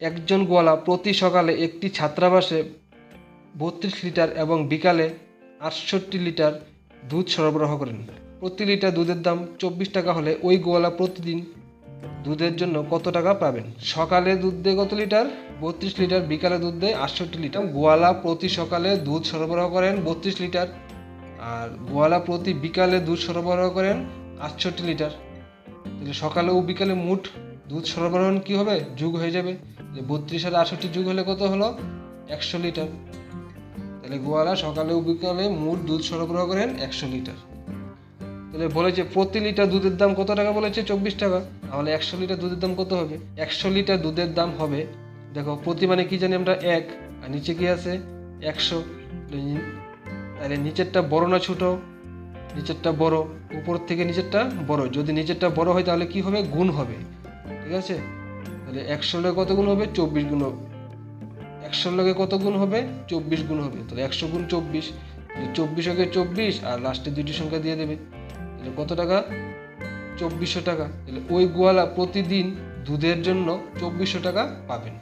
একজন গোয়ালা প্রতি সকালে একটি ছাত্রাবাসে বত্রিশ লিটার এবং বিকালে আটষট্টি লিটার দুধ সরবরাহ করেন। প্রতি লিটার দুধের দাম চব্বিশ টাকা হলে ওই গোয়ালা প্রতিদিন দুধের জন্য কত টাকা পাবেন? সকালে দুধ দেয় কত লিটার? বত্রিশ লিটার, বিকালে দুধ দেয় আটষট্টি লিটার। গোয়ালা প্রতি সকালে দুধ সরবরাহ করেন বত্রিশ লিটার আর গোয়ালা প্রতি বিকালে দুধ সরবরাহ করেন আটষট্টি লিটার। সকালে ও বিকালে মুঠ দুধ সরবরাহ কি হবে? যুগ হয়ে যাবে। যে বত্রিশ আর আটষট্টি যুগ হলে কত হলো? একশো লিটার। তাহলে গোয়ালা সকালে ও বিকালে মোট দুধ সরবরাহ করেন একশো লিটার। তাহলে বলেছে প্রতি লিটার দুধের দাম কত টাকা বলেছে? চব্বিশ টাকা। তাহলে একশো লিটার দুধের দাম কত হবে? একশো লিটার দুধের দাম হবে, দেখো, প্রতি মানে কি জানি আমরা এক, আর নিচে কি আছে? একশো। তাহলে নিচেরটা বড় না ছোট? নিচেরটা বড়। উপর থেকে নিচেরটা বড়। যদি নিচেরটা বড় হয় তাহলে কি হবে? গুণ হবে। ঠিক আছে? তাহলে একশো লগে কত গুণ হবে? চব্বিশ গুণ হবে। একশোর লগে কত গুণ হবে? চব্বিশ গুণ হবে। তাহলে একশো গুণ চব্বিশ। চব্বিশ আগে চব্বিশ আর লাস্টে দুইটি সংখ্যা দিয়ে দেবে। তাহলে কত টাকা? চব্বিশশো টাকা। তাহলে ওই গোয়ালা প্রতিদিন দুধের জন্য চব্বিশশো টাকা পাবেন।